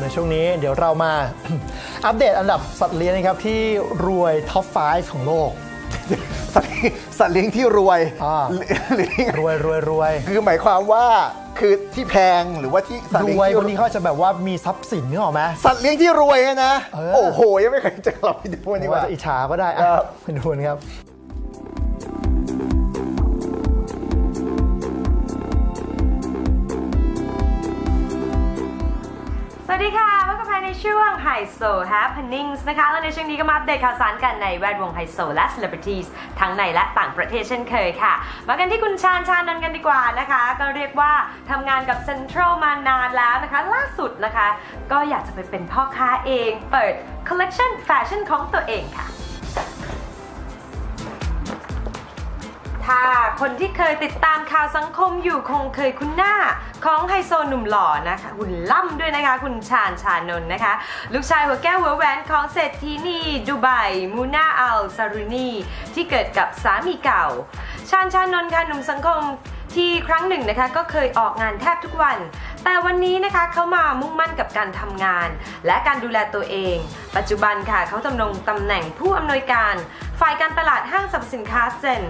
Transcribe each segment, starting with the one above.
ในช่วงนี้เดี๋ยวเรามา อัปเดตอันดับสัตว์เลี้ยงนะครับที่รวยท็อป 5 ของโลก สัตว์เลี้ยงสัตว์เลี้ยงที่รวยอ่าหรือหรือยังไงรวยรวยรวยคือหมายความว่าคือที่แพงหรือว่าที่สัตว์รเลี้ยงวยที่วันนี้เขาจะแบบว่ามีทรัพย์สินนึกออกไหม สัตว์เลี้ยงที่รวยเนี่ยนะ เออ โอ้โหยังไม่เคยเจอเราไปดูดีกว่าว่าจะอิจฉาก็ได้ครัอะบไปดูกันครับ วัสดีค่ะพบกับแพในช่วงไฮโซ Happenings นะคะ และในช่วงนี้ก็มาอัปเดตข่าวสารกันในแวดวงไฮโซและ Celebrities ทั้งในและต่างประเทศเช่นเคยค่ะ มากันที่คุณชาญชาญนันกันดีกว่านะคะ ก็เรียกว่าทำงานกับเซ็นทรัลมานานแล้วนะคะ ล่าสุดนะคะ ก็อยากจะไปเป็นพ่อค้าเอง เปิดคอลเลกชันแฟชั่นของตัวเองค่ะ ถ้าคนที่เคยติดตามข่าวสังคมอยู่คงเคยคุ้นหน้า ของไฮโซหนุ่มหล่อนะคะหุ่นล่ำด้วยนะคะ คุณชาญชานนท์นะคะ ลูกชายหัวแก้วหัวแหวนของเศรษฐีนีดูไบมูนาอัลซารุนีที่เกิดกับสามีเก่า ชาญชานนท์ค่ะหนุ่มสังคม ที่ครั้งหนึ่งนะคะก็เคยออกงานแทบทุกวัน แต่วันนี้นะคะเขามามุ่งมั่นกับการทำงาน และการดูแลตัวเอง ปัจจุบันค่ะเขาดำรงตำแหน่งผู้อำนวยการ ฝ่ายการตลาดห้างสรรพสินค้าเซน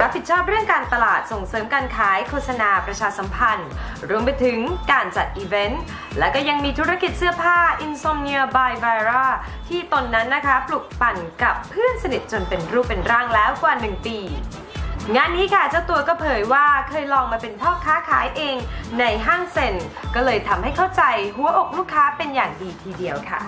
รับผิดชอบเรื่องการตลาดส่งเสริมการขายโฆษณาประชาสัมพันธ์ รวมไปถึงการจัดอีเวนต์และก็ยังมีธุรกิจเสื้อผ้า Insomnia by Vira ที่ตนนั้นนะคะปลุกปั่นกับเพื่อนสนิทจนเป็นรูปเป็นร่างแล้วกว่า 1 ปี งานนี้ค่ะเจ้าตัวก็เผยว่าเคยลองมาเป็นพ่อค้าขายเองในห้างเซ็น ก็เลยทำให้เข้าใจหัวอกลูกค้าเป็นอย่างดีทีเดียวค่ะ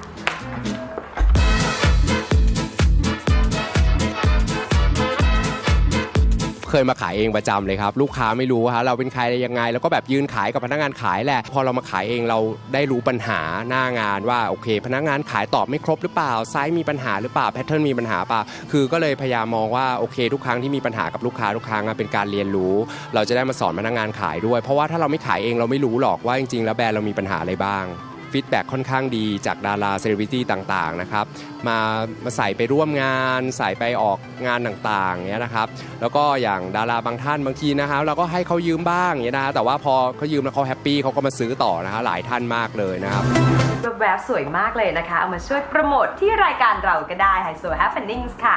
เคยมาขายเองประจำเลยครับ ลูกค้าไม่รู้ฮะเราเป็นใครยังไง แล้วก็แบบยืนขายกับพนักงานขายแหละ พอเรามาขายเองเราได้รู้ปัญหาหน้างานว่าโอเค พนักงานขายตอบไม่ครบหรือเปล่าไซส์มีปัญหาหรือเปล่าแพทเทิร์นมีปัญหาเปล่าคือก็เลยพยายามมองว่าโอเค ทุกครั้งที่มีปัญหากับลูกค้าทุกครั้งเป็นการเรียนรู้ เราจะได้มาสอนพนักงานขายด้วย เพราะว่าถ้าเราไม่ขายเองเราไม่รู้หรอกว่าจริงๆแล้วแบรนด์เรามีปัญหาอะไรบ้าง ฟีดแบ็ค่อนข้างดีจากดาราเซเลบริตี้ต่างๆนะครับมามาใส่ไปร่วมงานใส่ไปออกงานต่างๆเนี้ยนะครับแล้วก็อย่างดาราบางท่านบางทีนะครับเราก็ให้เขายืมบ้างเงี้ยนะฮะแต่ว่าพอเขายืมแล้วเขาแฮปปี้เขาก็มาซื้อต่อนะฮะหลายท่านมากเลยนะครับแบบสวยมากเลยนะคะ เอามาช่วยโปรโมทที่รายการเราก็ได้ High So Happenings ค่ะ